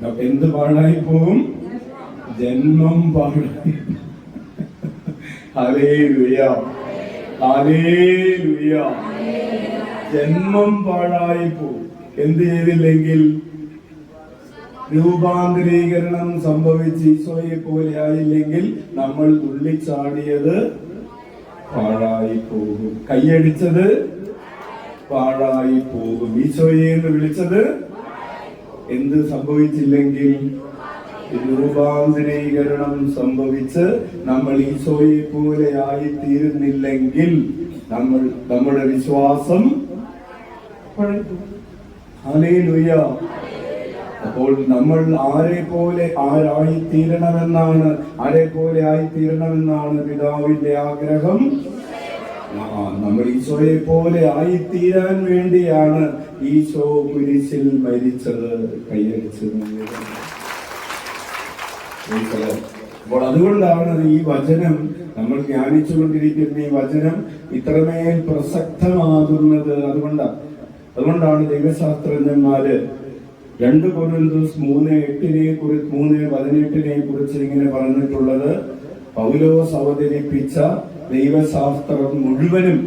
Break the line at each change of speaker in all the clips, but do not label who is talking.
എന്ത് പാടായി പോവും? ജന്മം പാഴായി ഹല്ലേലൂയ. ഹല്ലേലൂയ. ജന്മം പാഴായി പോവും. എന്ത് ചെയ്തില്ലെങ്കിൽ? രൂപാന്തരീകരണം സംഭവിച്ച് ഈശോയെ പോലെ ആയില്ലെങ്കിൽ നമ്മൾ തുള്ളിച്ചാടിയത് പാഴായി പോകും. കൈയടിച്ചത് പാഴായി പോകും. ഈശോയെ എന്ന് വിളിച്ചത് എന്ത് സംഭവിച്ചില്ലെങ്കിൽ രൂപാന്തരീകരണം സംഭവിച്ച് നമ്മൾ ഈശോയെ പോലെ ആയി തീരുന്നില്ലെങ്കിൽ നമ്മൾ നമ്മുടെ വിശ്വാസം അപ്പോൾ നമ്മൾ ആരെ പോലെ ആരായി തീരണമെന്നാണ് ആരെ പോലെ ആയി തീരണമെന്നാണ് പിതാവിന്റെ ആഗ്രഹം? നമ്മൾ ഈശോയെ പോലെ ആയിത്തീരാൻ തീരാൻ വേണ്ടിയാണ് ഈശോ കുരിശിൽ മരിച്ചത് കൈയടിച്ചത്. അപ്പോൾ അതുകൊണ്ടാണ് ഈ വചനം നമ്മൾ ധ്യാനിച്ചുകൊണ്ടിരിക്കുന്ന ഈ വചനം ഇത്രമേൽ പ്രസക്തമാകുന്നത്. അതുകൊണ്ടാണ് അതുകൊണ്ടാണ് ദൈവശാസ്ത്രജ്ഞന്മാര് രണ്ട് കൊരിന്തോസ് മൂന്ന് എട്ടിനെ കുറിച്ച് മൂന്ന് പതിനെട്ടിനെ കുറിച്ച് ഇങ്ങനെ പറഞ്ഞിട്ടുള്ളത്. പൗലോസ് അവതരിപ്പിച്ച ദൈവശാസ്ത്രം മുഴുവനും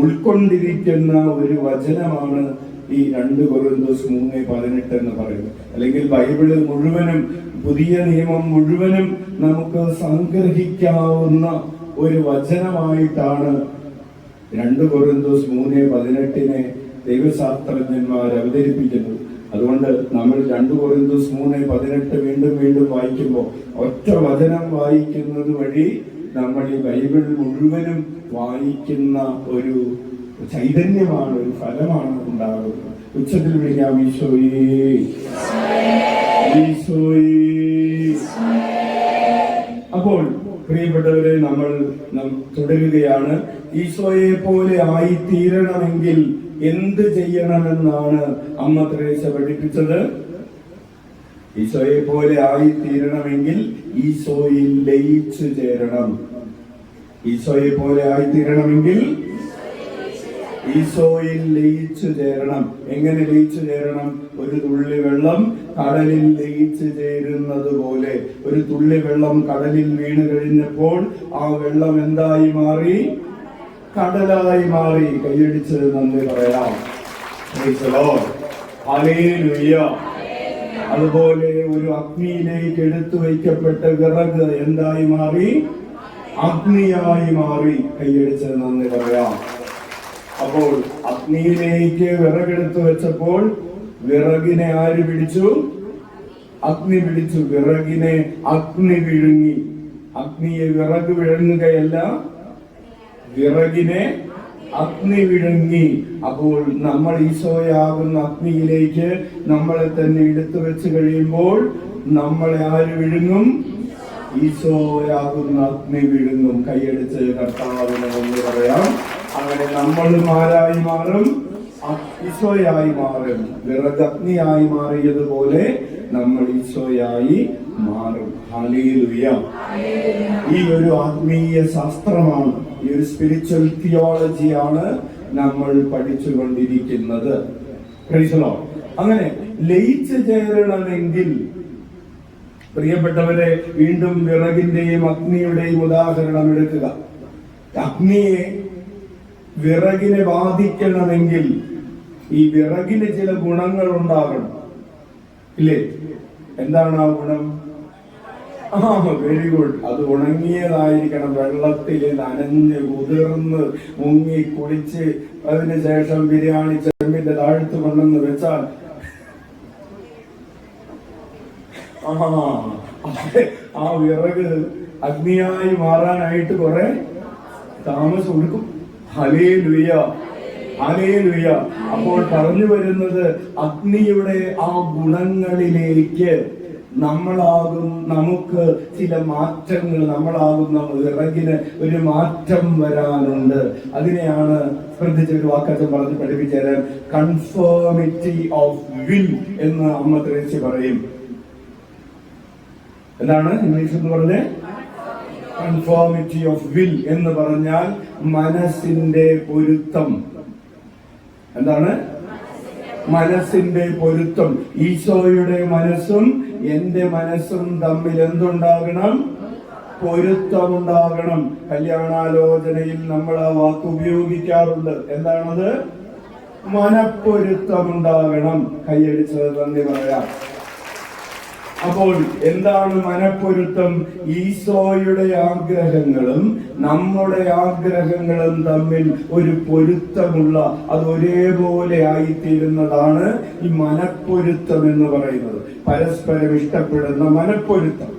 ഉൾക്കൊണ്ടിരിക്കുന്ന ഒരു വചനമാണ് ഈ രണ്ട് കൊരിന്തോസ് മൂന്ന് പതിനെട്ട് എന്ന് പറയുന്നത്. അല്ലെങ്കിൽ ബൈബിൾ മുഴുവനും പുതിയ നിയമം മുഴുവനും നമുക്ക് സംഗ്രഹിക്കാവുന്ന ഒരു വചനമായിട്ടാണ് രണ്ട് കൊറിന്തോസ് മൂന്ന് പതിനെട്ടിനെ ദൈവശാസ്ത്രജ്ഞന്മാർ അവതരിപ്പിക്കുന്നത്. അതുകൊണ്ട് നമ്മൾ രണ്ട് കൊറിന്തോസ് മൂന്ന് പതിനെട്ട് വീണ്ടും വീണ്ടും വായിക്കുമ്പോൾ ഒറ്റ വചനം വായിക്കുന്നത് വഴി നമ്മൾ ഈ ബൈബിൾ മുഴുവനും വായിക്കുന്ന ഒരു ചൈതന്യമാണ് ഒരു ഫലമാണ് ഉണ്ടാകുന്നത്. ഉച്ചത്തിൽ വിളിക്കാം ഈശോയേ. ഈശോയേ. അപ്പോൾ പ്രിയപ്പെട്ടവരെ നമ്മൾ തുടരുകയാണ്. ഈശോയെ പോലെ ആയി തീരണമെങ്കിൽ എന്ത് ചെയ്യണമെന്നാണ് അമ്മ ത്രേശ പഠിപ്പിച്ചത്? ഈശോയെ പോലെ ആയി തീരണമെങ്കിൽ ഈശോയിൽ ലയിച്ചു ചേരണം. ഈശോയെ പോലെ ആയി തീരണമെങ്കിൽ ഈശോയിൽ ലയിച്ചു ചേരണം. എങ്ങനെ ലയിച്ചു ചേരണം? ഒരു തുള്ളി വെള്ളം കടലിൽ ലയിച്ചു ചേരുന്നത് പോലെ. ഒരു തുള്ളി വെള്ളം കടലിൽ വീണ് കഴിഞ്ഞപ്പോൾ ആ വെള്ളം എന്തായി മാറി? കടലായി മാറി. കൈയടിച്ച് നന്ദി പറയാം. അതുപോലെ ഒരു അഗ്നിയിലേക്ക് എടുത്തു വയ്ക്കപ്പെട്ട വിറക് എന്തായി മാറി? അഗ്നിയായി മാറി. കൈയടിച്ച് നന്ദി പറയാം. അപ്പോൾ അഗ്നിയിലേക്ക് വിറകെടുത്തു വെച്ചപ്പോൾ വിറകിനെ ആര് പിടിച്ചു? അഗ്നി പിടിച്ചു. വിറകിനെ അഗ്നി വിഴുങ്ങി. അഗ്നിയെ വിറക് വിഴുങ്ങുകയല്ല വിറകിനെ അഗ്നി വിഴുങ്ങി അപ്പോൾ നമ്മൾ ഈശോയാകുന്ന അഗ്നിയിലേക്ക് നമ്മളെ തന്നെ എടുത്തു വെച്ച് കഴിയുമ്പോൾ നമ്മളെ ആര് വിഴുങ്ങും? ഈശോയാകുന്ന അഗ്നി വിഴുങ്ങും. കൈയടിച്ച് കർത്താവിനെ ഒന്ന് പറയാം. അങ്ങനെ നമ്മളും ആരായി മാറും? ഈശോയായി മാറും. വിറകഗ്നിയായി മാറിയതുപോലെ നമ്മൾ ഈശോയായി മാറും. ഈ ഒരു ആത്മീയ ശാസ്ത്രമാണ് ഈ ഒരു സ്പിരിച്വൽ തിയോളജിയാണ് നമ്മൾ പഠിച്ചുകൊണ്ടിരിക്കുന്നത്. അങ്ങനെ ലയിച്ചു ചേരണമെങ്കിൽ പ്രിയപ്പെട്ടവരെ വീണ്ടും വിറകിന്റെയും അഗ്നിയുടെയും ഉദാഹരണം എടുക്കുക. അഗ്നിയെ വിറകിനെ ബാധിക്കണമെങ്കിൽ ഈ വിറകിന് ചില ഗുണങ്ങൾ ഉണ്ടാകണം ഇല്ലേ? എന്താണ് ആ ഗുണം? ആ വെരി ഗുഡ് അത് ഉണങ്ങിയതായിരിക്കണം. വെള്ളത്തിൽ നനഞ്ഞ് കുതിർന്ന് മുങ്ങി കുളിച്ച് അതിനുശേഷം ബിരിയാണി ചെമ്പിന്റെ താഴ്ത്ത് കൊണ്ടെന്ന് വെച്ചാൽ ആ വിറക് അഗ്നിയായി മാറാനായിട്ട് കുറെ താമസം കൊടുക്കും ഹലേ ലുയ്യ ലുയ്യ അപ്പോൾ പറഞ്ഞു വരുന്നത് അഗ്നിയുടെ ആ ഗുണങ്ങളിലേക്ക് നമ്മളാകും നമുക്ക് ചില മാറ്റങ്ങൾ നമ്മളാകുന്ന വിറകിന് ഒരു മാറ്റം വരാനുണ്ട്. അതിനെയാണ് ശ്രദ്ധിച്ച ഒരു വാക്കച്ചൻ പറഞ്ഞ് പഠിപ്പിച്ചുതരാൻ കൺഫേമിറ്റി ഓഫ് വിൽ എന്ന് അമ്മ ത്രേസ്യ പറയും. എന്താണ് ഇംഗ്ലീഷ് എന്ന് പറഞ്ഞേ? കൺഫോമിറ്റി ഓഫ് വിൽ എന്ന് പറഞ്ഞാൽ മനസ്സിന്റെ പൊരുത്തം. എന്താണ്? മനസ്സിന്റെ പൊരുത്തം. ഈശോയുടെ മനസ്സും എന്റെ മനസ്സും തമ്മിൽ എന്തുണ്ടാകണം? പൊരുത്തമുണ്ടാകണം. കല്യാണാലോചനയിൽ നമ്മൾ ആ വാക്ക് ഉപയോഗിക്കാറുണ്ട്. എന്താണത്? മനപ്പൊരുത്തമുണ്ടാകണം. കൈയടിച്ചത് നന്ദി പറയാം. അപ്പോൾ എന്താണ് മനപ്പൊരുത്തം? ഈശോയുടെ ആഗ്രഹങ്ങളും നമ്മുടെ ആഗ്രഹങ്ങളും തമ്മിൽ ഒരു പൊരുത്തമുള്ള അത് ഒരേപോലെ ആയിത്തീരുന്നതാണ് ഈ മനപ്പൊരുത്തം എന്ന് പറയുന്നത്. പരസ്പരം ഇഷ്ടപ്പെടുന്ന മനപ്പൊരുത്തം.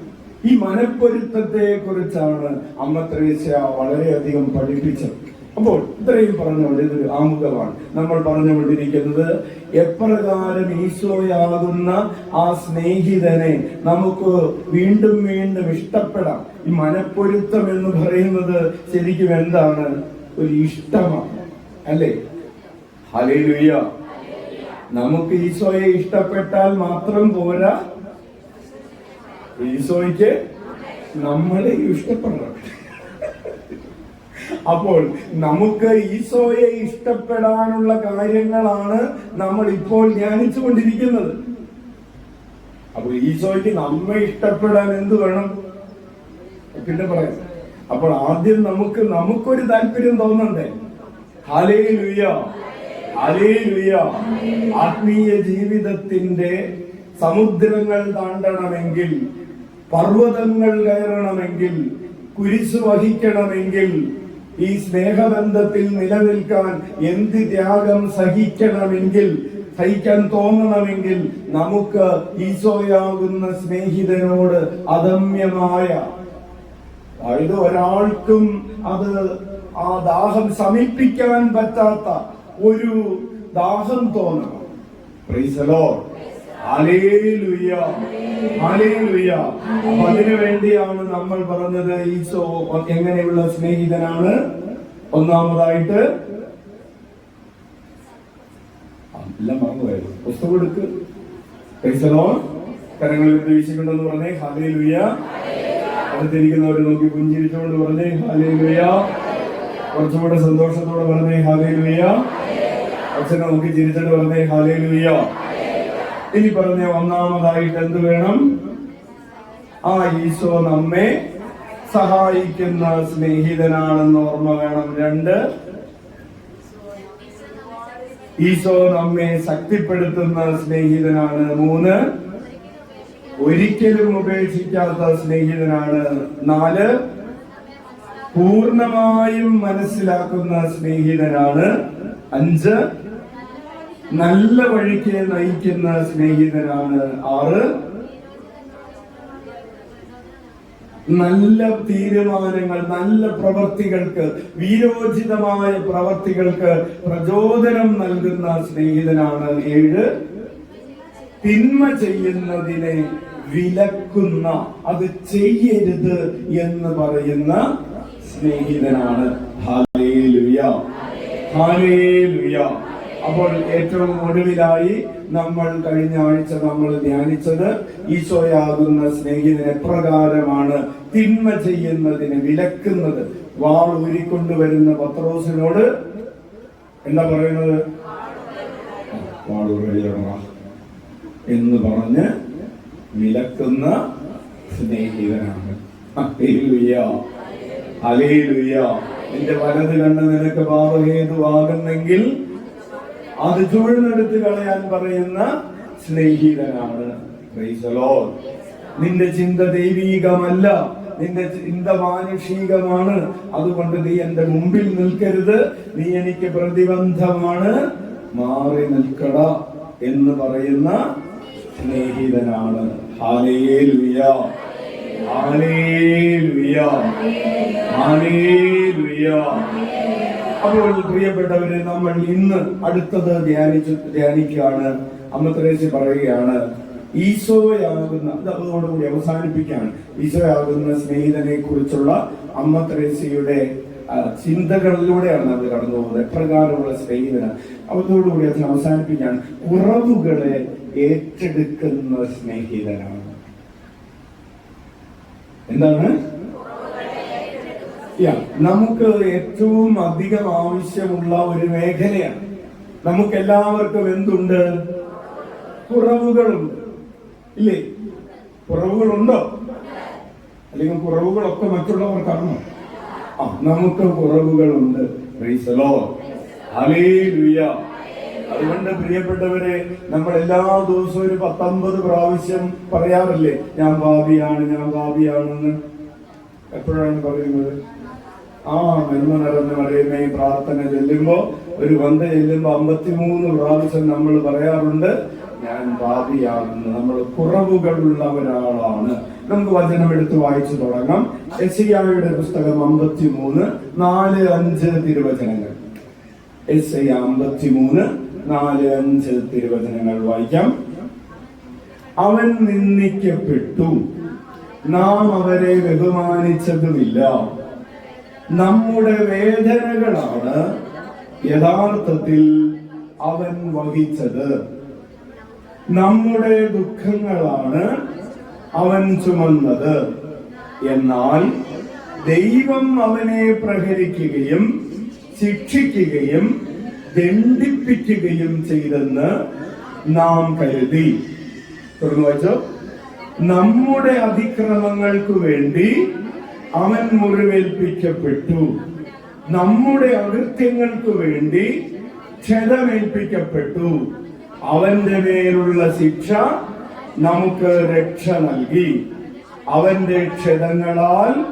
ഈ മനപ്പൊരുത്തത്തെ കുറിച്ചാണ് അമ്മ ത്രേസ്യ വളരെയധികം പഠിപ്പിച്ചത്. അപ്പോൾ ഇത്രയും പറഞ്ഞുകൊണ്ട് ഇതൊരു ആമുഖമാണ്. നമ്മൾ പറഞ്ഞുകൊണ്ടിരിക്കുന്നത് എപ്രകാരം ഈശോയാകുന്ന ആ സ്നേഹിതനെ നമുക്ക് വീണ്ടും വീണ്ടും ഇഷ്ടപ്പെടാം. ഈ മനപ്പൊരുത്തം എന്ന് പറയുന്നത് ശരിക്കും എന്താണ്? ഒരു ഇഷ്ടമാണ്. അല്ലേ? ഹലേലുയ്യ നമുക്ക് ഈശോയെ ഇഷ്ടപ്പെട്ടാൽ മാത്രം പോരാ? ഈശോയ്ക്ക് നമ്മളെ ഇഷ്ടപ്പെടണം. അപ്പോൾ നമുക്ക് ഈശോയെ ഇഷ്ടപ്പെടാനുള്ള കാര്യങ്ങളാണ് നമ്മൾ ഇപ്പോൾ ധ്യാനിച്ചു കൊണ്ടിരിക്കുന്നത്. അപ്പോൾ ഈശോയ്ക്ക് നമ്മെ ഇഷ്ടപ്പെടാൻ എന്ത് വേണം? പിന്നെ പറയാം. അപ്പോൾ ആദ്യം നമുക്ക് നമുക്കൊരു താല്പര്യം തോന്നണ്ടേ? ഹാലേ ലുയ ഹാലേ ലുയ ആത്മീയ ജീവിതത്തിന്റെ സമുദ്രങ്ങൾ താണ്ടണമെങ്കിൽ പർവതങ്ങൾ കയറണമെങ്കിൽ കുരിശ് വഹിക്കണമെങ്കിൽ ഈ സ്നേഹബന്ധത്തിൽ നിലനിൽക്കാൻ എന്ത് ത്യാഗം സഹിക്കണമെങ്കിൽ സഹിക്കാൻ തോന്നണമെങ്കിൽ നമുക്ക് ഈശോയാകുന്ന സ്നേഹിതനോട് അദമ്യമായ അതായത് ഒരാൾക്കും അത് ആ ദാഹം ശമിപ്പിക്കാൻ പറ്റാത്ത ഒരു ദാഹം തോന്നണം. അപ്പൊ അതിനു വേണ്ടിയാണ് നമ്മൾ പറഞ്ഞത് ഈശോ എങ്ങനെയുള്ള സ്നേഹിതനാണ്? ഒന്നാമതായിട്ട് എല്ലാം മറന്നുപോയത് പുസ്തകം എടുക്ക്. The കരങ്ങളിൽ വീശിക്കൊണ്ടെന്ന് പറഞ്ഞേ ഹാലേലുയ അടുത്തിരിക്കുന്നവരെ നോക്കി പുഞ്ചിരിച്ചുകൊണ്ട് പറഞ്ഞേ ഹാലേലുയ കുറച്ചുകൂടെ സന്തോഷത്തോടെ പറഞ്ഞേ ഹാലേലുയ അച്ഛനെ നോക്കി ചിരിച്ചിട്ട് പറഞ്ഞേ ഹാലേലുയ ഇനി പറഞ്ഞ ഒന്നാമതായിട്ട് എന്ത് വേണം? ആ ഈശോ നമ്മെ സഹായിക്കുന്ന സ്നേഹിതനാണെന്ന് ഓർമ്മ വേണം. രണ്ട് ഈശോ നമ്മെ ശക്തിപ്പെടുത്തുന്ന സ്നേഹിതനാണ്. മൂന്ന് ഒരിക്കലും ഉപേക്ഷിക്കാത്ത സ്നേഹിതനാണ്. നാല് പൂർണമായും മനസ്സിലാക്കുന്ന സ്നേഹിതനാണ്. അഞ്ച് നല്ല വഴിക്ക് നയിക്കുന്ന സ്നേഹിതനാണ് ആറ്. നല്ല തീരുമാനങ്ങൾ നല്ല പ്രവർത്തികൾക്ക് വീരോചിതമായ പ്രവർത്തികൾക്ക് പ്രചോദനം നൽകുന്ന സ്നേഹിതനാണ് ഏഴ്. തിന്മ ചെയ്യുന്നതിനെ വിലക്കുന്ന അത് ചെയ്യരുത് എന്ന് പറയുന്ന സ്നേഹിതനാണ്. ഹാലേലുയ ഹാലേലുയ അപ്പോൾ ഏറ്റവും ഒടുവിലായി നമ്മൾ കഴിഞ്ഞ ആഴ്ച നമ്മൾ ധ്യാനിച്ചത് ഈശോയാകുന്ന സ്നേഹിതൻ എപ്രകാരമാണ് തിന്മ ചെയ്യുന്നതിന് വിലക്കുന്നത് വാൾ ഊരിക്കൊണ്ടുവരുന്ന പത്രോസിനോട് എന്താ പറയുന്നത് ഊരിടണം എന്ന് പറഞ്ഞ് വിലക്കുന്ന സ്നേഹിതനാണ്. ഹല്ലേലൂയ. നിന്റെ വലത് കണ്ണ് നിനക്ക് പാപഹേതുവാകുന്നെങ്കിൽ അത് ചുഴന്നെടുത്ത് കളയാൻ പറയുന്ന സ്നേഹിതനാണ്. നിന്റെ ചിന്ത ദൈവീകമല്ല. നിന്റെ ചിന്ത മാനുഷികമാണ്. അതുകൊണ്ട് നീ എന്റെ മുമ്പിൽ നിൽക്കരുത്. നീ എനിക്ക് പ്രതിബന്ധമാണ്. മാറി നിൽക്കട എന്ന് പറയുന്ന സ്നേഹിതനാണ്. ഹാലേലുയ ഹാലേലുയ ഹാലേലുയ അപ്പോൾ പ്രിയപ്പെട്ടവരെ നമ്മൾ ഇന്ന് അടുത്തത് ധ്യാനിച്ചു ധ്യാനിക്കുകയാണ്. അമ്മ ത്രേസ്യ പറയുകയാണ് ഈശോയാകുന്ന അതോടുകൂടി അവസാനിപ്പിക്കുകയാണ്. ഈശോയാകുന്ന സ്നേഹിതനെ കുറിച്ചുള്ള അമ്മ ത്രേസ്യയുടെ ചിന്തകളിലൂടെയാണ് നമ്മൾ കടന്നു പോകുന്നത്. എപ്രകാരമുള്ള സ്നേഹിതന് അതോടുകൂടി അതിന് അവസാനിപ്പിക്കുകയാണ്. കുറവുകളെ ഏറ്റെടുക്കുന്ന സ്നേഹിതനാണ്. എന്താണ്? നമുക്ക് ഏറ്റവും അധികം ആവശ്യമുള്ള ഒരു മേഖലയാണ്. നമുക്ക് എല്ലാവർക്കും എന്തുണ്ട്? കുറവുകളുണ്ട്. ഇല്ലേ? കുറവുകളുണ്ടോ? അല്ലെങ്കിൽ കുറവുകളൊക്കെ മറ്റുള്ളവർക്കാണോ ആ നമുക്ക് കുറവുകളുണ്ട്. അതുകൊണ്ട് പ്രിയപ്പെട്ടവരെ നമ്മൾ എല്ലാ ദിവസവും ഒരു പത്തൊമ്പത് പ്രാവശ്യം പറയാറില്ലേ ഞാൻ ഭാവിയാണ് ഞാൻ ഭാവിയാണെന്ന്. എപ്പോഴാണ് പറയുന്നത്? ആ നന്മ നിറഞ്ഞ മറിയമ്മയെ പ്രാർത്ഥന ചെല്ലുമ്പോ ഒരു വന്ത ചെല്ലുമ്പോ അമ്പത്തിമൂന്ന് പ്രാവശ്യം നമ്മൾ പറയാറുണ്ട് ഞാൻ പാപിയാകുന്നു. നമ്മൾ കുറവുകളുള്ള ഒരാളാണ് നമുക്ക് വചനം എടുത്ത് വായിച്ചു തുടങ്ങാം. എസിയായുടെ പുസ്തകം അമ്പത്തിമൂന്ന് നാല് അഞ്ച് തിരുവചനങ്ങൾ. എസ് ഐ അമ്പത്തിമൂന്ന് നാല് അഞ്ച് തിരുവചനങ്ങൾ വായിക്കാം. അവൻ നിന്ദിക്കപ്പെട്ടു. നാം അവരെ ബഹുമാനിച്ചതുമില്ല. നമ്മുടെ വേദനകളാണ് യഥാർത്ഥത്തിൽ അവൻ വഹിച്ചത്. നമ്മുടെ ദുഃഖങ്ങളാണ് അവൻ ചുമന്നത്. എന്നാൽ ദൈവം അവനെ പ്രഹരിക്കുകയും ശിക്ഷിക്കുകയും ദണ്ഡിപ്പിക്കുകയും ചെയ്തെന്ന് നാം കരുതി. തുടർന്ന് നമ്മുടെ അതിക്രമങ്ങൾക്ക് വേണ്ടി അവൻ മുറിവേൽപ്പിക്കപ്പെട്ടു. നമ്മുടെ അകൃത്യങ്ങൾക്ക് വേണ്ടി ക്ഷതമേൽപ്പിക്കപ്പെട്ടു. അവന്റെ മേലുള്ള ശിക്ഷ നമുക്ക് രക്ഷ നൽകി. അവന്റെ ക്ഷതങ്ങളാൽ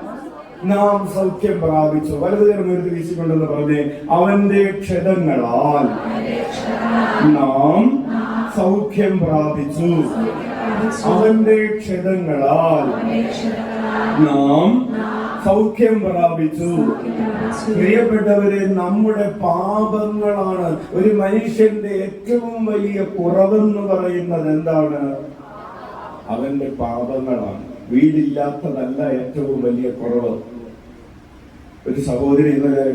നാം സൗഖ്യം പ്രാപിച്ചു. വലതുകരം ഒരു വീശിക്കൊണ്ടെന്ന് പറഞ്ഞേ അവന്റെ ക്ഷതങ്ങളാൽ നാം സൗഖ്യം പ്രാപിച്ചു. അവന്റെ ക്ഷതങ്ങളാൽ നാം സൗഖ്യം പ്രാപിച്ചു. പ്രിയപ്പെട്ടവരെ നമ്മുടെ പാപങ്ങളാണ്. ഒരു മനുഷ്യന്റെ ഏറ്റവും വലിയ കുറവെന്ന് പറയുന്നത് എന്താണ്? അവന്റെ പാപങ്ങളാണ്. വീടില്ലാത്തതല്ല ഏറ്റവും വലിയ കുറവ്. ഒരു സഹോദരി ഇന്നലെ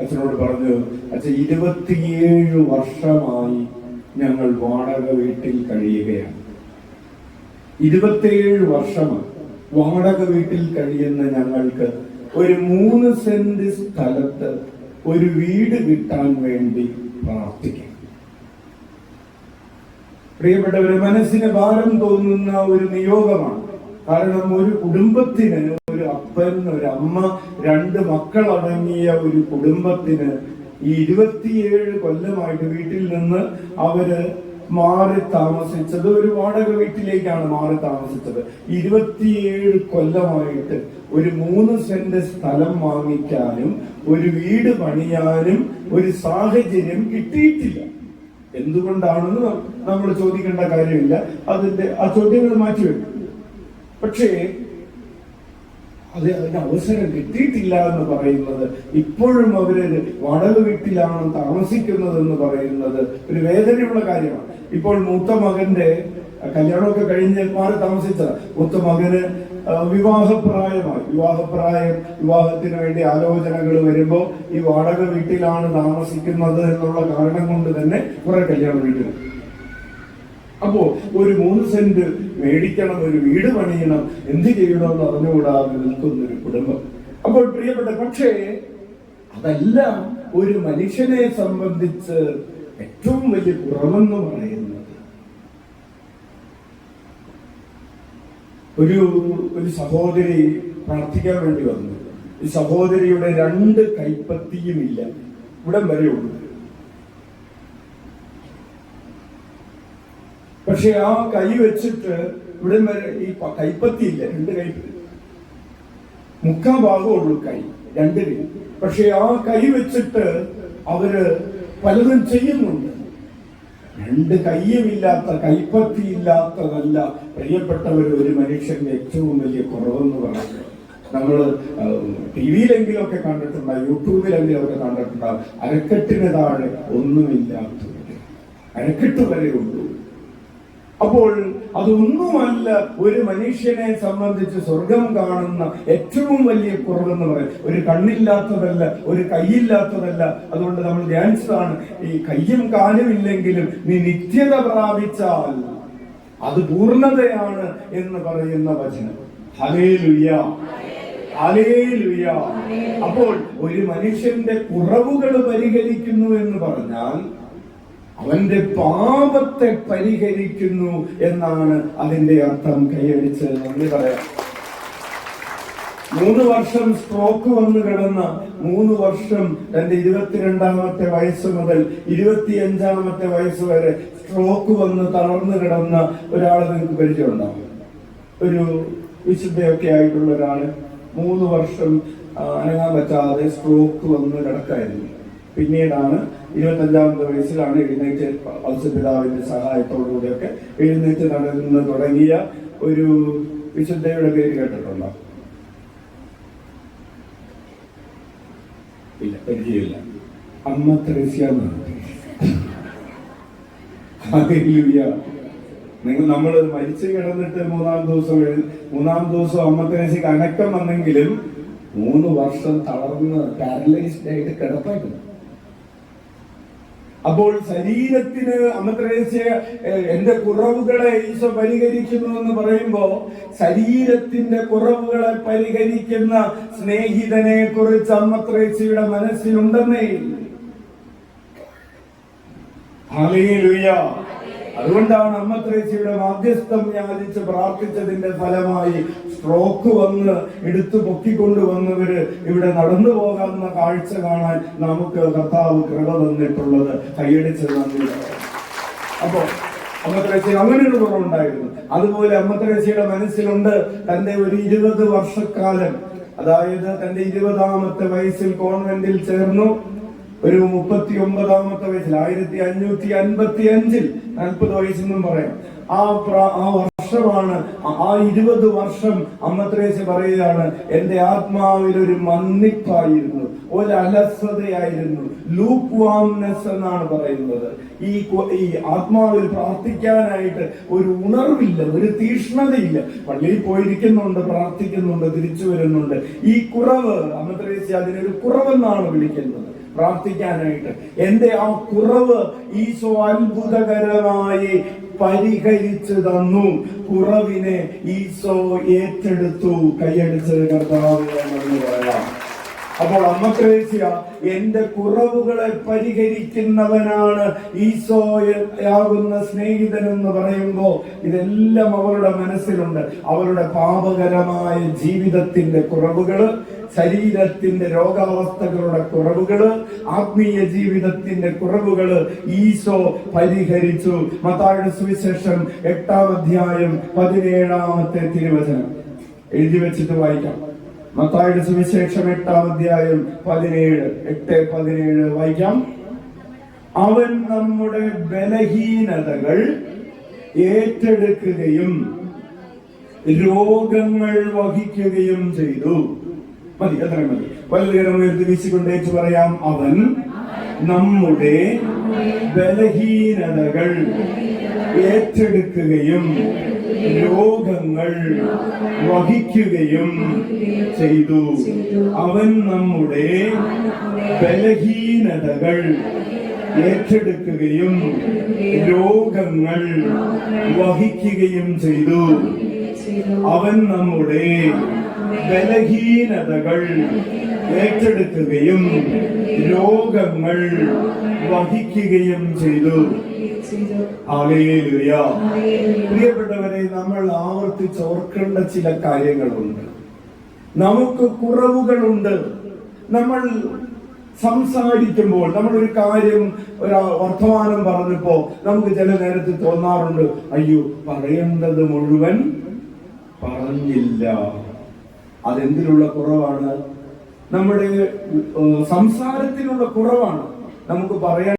അച്ഛനോട് പറഞ്ഞു അച്ഛൻ ഇരുപത്തിയേഴ് വർഷമായി ഞങ്ങൾ വാടക വീട്ടിൽ കഴിയുകയാണ്. ഇരുപത്തിയേഴ് വർഷമാണ് വാടക വീട്ടിൽ കഴിയുന്ന ഞങ്ങൾക്ക് ഒരു മൂന്ന് സെന്റ് സ്ഥലത്ത് ഒരു വീട് കിട്ടാൻ വേണ്ടി പ്രാർത്ഥിക്കാം. പ്രിയപ്പെട്ടവരെ മനസ്സിന് ഭാരം തോന്നുന്ന ഒരു നിയോഗമാണ്. കാരണം ഒരു കുടുംബത്തിന് ഒരു അപ്പൻ ഒരു അമ്മ രണ്ട് മക്കളടങ്ങിയ ഒരു കുടുംബത്തിന് ഈ ഇരുപത്തിയേഴ് കൊല്ലമായിട്ട് വീട്ടിൽ നിന്ന് അവർ മാറി താമസിച്ചത് ഒരു വാടക വീട്ടിലേക്കാണ് മാറി താമസിച്ചത്. ഇരുപത്തിയേഴ് കൊല്ലമായിട്ട് ഒരു മൂന്ന് സെന്റ് സ്ഥലം വാങ്ങിക്കാനും ഒരു വീട് പണിയാനും ഒരു സാഹചര്യം കിട്ടിയിട്ടില്ല. എന്തുകൊണ്ടാണെന്ന് നമ്മൾ ചോദിക്കേണ്ട കാര്യമില്ല. അതിന്റെ ആ ചോദ്യങ്ങൾ മാറ്റിവെക്കും. പക്ഷേ അത് അതിന് അവസരം കിട്ടിയിട്ടില്ല എന്ന് പറയുന്നത് ഇപ്പോഴും അവർ വടക് വീട്ടിലാണ് താമസിക്കുന്നത് എന്ന് പറയുന്നത് ഒരു വേദനയുള്ള കാര്യമാണ്. ഇപ്പോൾ മൂത്ത മകന്റെ കല്യാണമൊക്കെ കഴിഞ്ഞ് മാറി താമസിച്ചത്. മൂത്ത മകന് വിവാഹപ്രായമായി. വിവാഹപ്രായം വിവാഹത്തിന് വേണ്ടി ആലോചനകൾ വരുമ്പോൾ ഈ വാടക വീട്ടിലാണ് താമസിക്കുന്നത് എന്നുള്ള കാരണം കൊണ്ട് തന്നെ കുറെ കല്യാണം വീട്ടിൽ അപ്പോ ഒരു മൂന്ന് സെന്റ് മേടിക്കണം ഒരു വീട് പണിയണം എന്ത് ചെയ്യണമെന്ന് അറിഞ്ഞുകൂടാതെ നിൽക്കുന്ന ഒരു കുടുംബം. അപ്പോൾ പ്രിയപ്പെട്ട പക്ഷേ അതെല്ലാം ഒരു മനുഷ്യനെ സംബന്ധിച്ച് ഏറ്റവും വലിയ കുറവെന്ന് പറയുന്നത് ഒരു ഒരു സഹോദരി പ്രാർത്ഥിക്കാൻ വേണ്ടി വന്നു. ഈ സഹോദരിയുടെ രണ്ട് കൈപ്പത്തിയും ഇല്ല ഇവിടം വരെ പക്ഷെ ആ കൈ വെച്ചിട്ട് ഇവിടെ വരെ ഈ കൈപ്പത്തി കൈപ്പത്തിയില്ല രണ്ട് കൈ. മുക്കാ ഭാഗമുള്ളൂ കൈ രണ്ട് കൈ. പക്ഷെ ആ കൈ വെച്ചിട്ട് അവർ പലതും ചെയ്യുന്നുണ്ട്. രണ്ട് കയ്യുമില്ലാത്ത കൈപ്പത്തി ഇല്ലാത്തതല്ല പ്രിയപ്പെട്ടവർ ഒരു മനുഷ്യന്റെ ഏറ്റവും വലിയ കുറവെന്ന് പറയുന്നത്. നമ്മൾ ടി വിയിലെങ്കിലൊക്കെ കണ്ടിട്ടുണ്ടാവും യൂട്യൂബിലെങ്കിലും ഒക്കെ കണ്ടിട്ടുണ്ടാവും അരക്കെട്ടിന് താഴെ ഒന്നുമില്ലാത്തവര്. അരക്കെട്ട് വരെ ഉള്ളൂ. അപ്പോൾ അതൊന്നുമല്ല ഒരു മനുഷ്യനെ സംബന്ധിച്ച് സ്വർഗം കാണുന്ന ഏറ്റവും വലിയ കുറവെന്ന് പറയും. ഒരു കണ്ണില്ലാത്തതല്ല ഒരു കൈയില്ലാത്തതല്ല. അതുകൊണ്ട് നമ്മൾ ധ്യാനിച്ചതാണ് ഈ കയ്യും കാലും ഇല്ലെങ്കിലും നീ നിത്യത പ്രാപിച്ചാൽ അത് പൂർണതയാണ് എന്ന് പറയുന്ന വചനം. ഹലേ ഹല്ലേലൂയ. അപ്പോൾ ഒരു മനുഷ്യന്റെ കുറവുകൾ പരിഹരിക്കുന്നു എന്ന് പറഞ്ഞാൽ അവന്റെ പാപത്തെ പരിഹരിക്കുന്നു എന്നാണ് അതിന്റെ അർത്ഥം. കൈയടിച്ച് നന്ദി പറയാം. മൂന്ന് വർഷം സ്ട്രോക്ക് വന്നു കിടന്ന മൂന്ന് വർഷം തന്റെ ഇരുപത്തിരണ്ടാമത്തെ വയസ്സ് മുതൽ ഇരുപത്തിയഞ്ചാമത്തെ വയസ്സ് വരെ സ്ട്രോക്ക് വന്ന് തളർന്നു കിടന്ന ഒരാൾ നിങ്ങൾക്ക് പരിചയമുണ്ടാവും ഒരു വിശുദ്ധയൊക്കെ ആയിട്ടുള്ള ഒരാൾ മൂന്ന് വർഷം അനങ്ങാൻ പറ്റാതെ സ്ട്രോക്ക് വന്ന് കിടക്കായിരുന്നു. പിന്നീടാണ് ഇരുപത്തഞ്ചാമത്തെ വയസ്സിലാണ് എഴുന്നേറ്റ് ഔസപിതാവിന്റെ സഹായത്തോടുകൂടിയൊക്കെ എഴുന്നേറ്റ് നടന്ന് തുടങ്ങിയ ഒരു വിശുദ്ധയുടെ പേര് കേട്ടിട്ടുണ്ടോ? ഇല്ല പരിചയമില്ല. അമ്മ ത്രേസ്യ എന്നാണ് ഹല്ലേലൂയ. നിങ്ങൾ നമ്മൾ മരിച്ചു കിടന്നിട്ട് മൂന്നാം ദിവസം മൂന്നാം ദിവസം അമ്മ ത്രേസ്യക്ക് അനക്കം വന്നെങ്കിലും മൂന്ന് വർഷം തളർന്ന് പാരലൈസ്ഡ് ആയിട്ട് കിടപ്പായിരുന്നു. അപ്പോൾ ശരീരത്തിന് അമത്രേസ്യ എന്റെ കുറവുകളെ ഈശോ പരിഹരിക്കുന്നു എന്ന് പറയുമ്പോ ശരീരത്തിന്റെ കുറവുകളെ പരിഹരിക്കുന്ന സ്നേഹിതനെ കുറിച്ച് അമ്മത്രേസ്യയുടെ മനസ്സിലുണ്ടെന്നേ ഹല്ലേലൂയ. അതുകൊണ്ടാണ് അമ്മത്രേസ്യയുടെ മാധ്യസ്ഥം യാചിച്ച് പ്രാർത്ഥിച്ചതിന്റെ ഫലമായി സ്ട്രോക്ക് വന്ന് എടുത്തു പൊക്കിക്കൊണ്ടുവന്നവര് ഇവിടെ നടന്നു പോകാവുന്ന കാഴ്ച കാണാൻ നമുക്ക് കർത്താവ് കൃപ തന്നിട്ടുള്ളത് കൈയടിച്ച് നന്ദി. അപ്പോ അമ്മത്രേസ്യ അങ്ങനെ ഒരു കുറവുണ്ടായിരുന്നു അതുപോലെ അമ്മത്രേസ്യയുടെ മനസ്സിലുണ്ട് തന്റെ ഒരു ഇരുപത് വർഷക്കാലം. അതായത് തന്റെ ഇരുപതാമത്തെ വയസ്സിൽ കോൺവെന്റിൽ ചേർന്നു. ഒരു മുപ്പത്തി ഒമ്പതാമത്തെ വയസ്സിൽ ആയിരത്തി അഞ്ഞൂറ്റി അൻപത്തി അഞ്ചിൽ നാൽപ്പത് വയസ്സെന്നും പറയാം. ആ ആ വർഷമാണ് ആ- ഇരുപത് വർഷം അമ്മത്രേശ പറയുകയാണ് എന്റെ ആത്മാവിൽ ഒരു മന്നിപ്പായിരുന്നു ഒരു അലസതയായിരുന്നു ലൂക്ക് വാംനെസ് എന്നാണ് പറയുന്നത്. ഈ ഈ ആത്മാവിൽ പ്രാർത്ഥിക്കാനായിട്ട് ഒരു ഉണർവില്ല ഒരു തീഷ്ണതയില്ല. പള്ളിയിൽ പോയിരിക്കുന്നുണ്ട് പ്രാർത്ഥിക്കുന്നുണ്ട് തിരിച്ചു വരുന്നുണ്ട്. ഈ കുറവ് അമ്മത്രേശ അതിനൊരു കുറവെന്നാണ് വിളിക്കുന്നത്. പ്രാർത്ഥിക്കാനായിട്ട്. എന്റെ ആ കുറവ് ഈശോ അത്ഭുതകരമായി പരിഹരിച്ചു തന്നു. കുറവിനെ ഈശോ ഏറ്റെടുത്തു. കൈയടിച്ച് കർത്താവിനെ എന്ന് പറയാം. അപ്പോൾ അമ്മക്രേസ്യ എന്റെ കുറവുകളെ പരിഹരിക്കുന്നവനാണ് ഈശോയാകുന്ന സ്നേഹിതൻ എന്ന് പറയുമ്പോൾ ഇതെല്ലാം അവരുടെ മനസ്സിലുണ്ട്. അവരുടെ പാപകരമായ ജീവിതത്തിന്റെ കുറവുകൾ ശരീരത്തിന്റെ രോഗാവസ്ഥകളുടെ കുറവുകൾ ആത്മീയ ജീവിതത്തിന്റെ കുറവുകൾ ഈശോ പരിഹരിച്ചു. മത്തായുടെ സുവിശേഷം എട്ടാം അധ്യായം പതിനേഴാമത്തെ തിരുവചനം. എഴുതി വെച്ചിട്ട് വായിക്കാം. മത്തായുടെ സുവിശേഷം എട്ടാം അധ്യായം പതിനേഴ് എട്ട് പതിനേഴ് വായിക്കാം. അവൻ നമ്മുടെ ബലഹീനതകൾ ഏറ്റെടുക്കുകയും രോഗങ്ങൾ വഹിക്കുകയും ചെയ്തു. മതി എത്രയും മതി. വലുതേരം ഉയർത്തി വീശിക്കൊണ്ട് ഏറ്റു പറയാം അവൻ നമ്മുടെ ബലഹീനതകൾ ഏറ്റെടുക്കുകയും രോഗങ്ങൾ വഹിക്കുകയും ചെയ്തു. അവൻ നമ്മുടെ ബലഹീനതകൾ ഏറ്റെടുക്കുകയും രോഗങ്ങൾ വഹിക്കുകയും ചെയ്തു. അവൻ നമ്മുടെ ബലഹീനതകൾ ഏറ്റെടുക്കുകയും രോഗങ്ങൾ വഹിക്കുകയും ചെയ്തു. പ്രിയപ്പെട്ടവരെ നമ്മൾ ആവർത്തിച്ച് ഓർക്കേണ്ട ചില കാര്യങ്ങളുണ്ട്. നമുക്ക് കുറവുകളുണ്ട്. നമ്മൾ സംസാരിക്കുമ്പോൾ നമ്മൾ ഒരു കാര്യം ഒരു വർത്തമാനം പറഞ്ഞപ്പോ നമുക്ക് ചില നേരത്ത് തോന്നാറുണ്ട്. അയ്യോ പറയേണ്ടത് മുഴുവൻ പറഞ്ഞില്ല. അതെന്തിലുള്ള കുറവാണ്? നമ്മുടെ സംസാരത്തിലുള്ള കുറവാണ്. നമുക്ക് പറയാൻ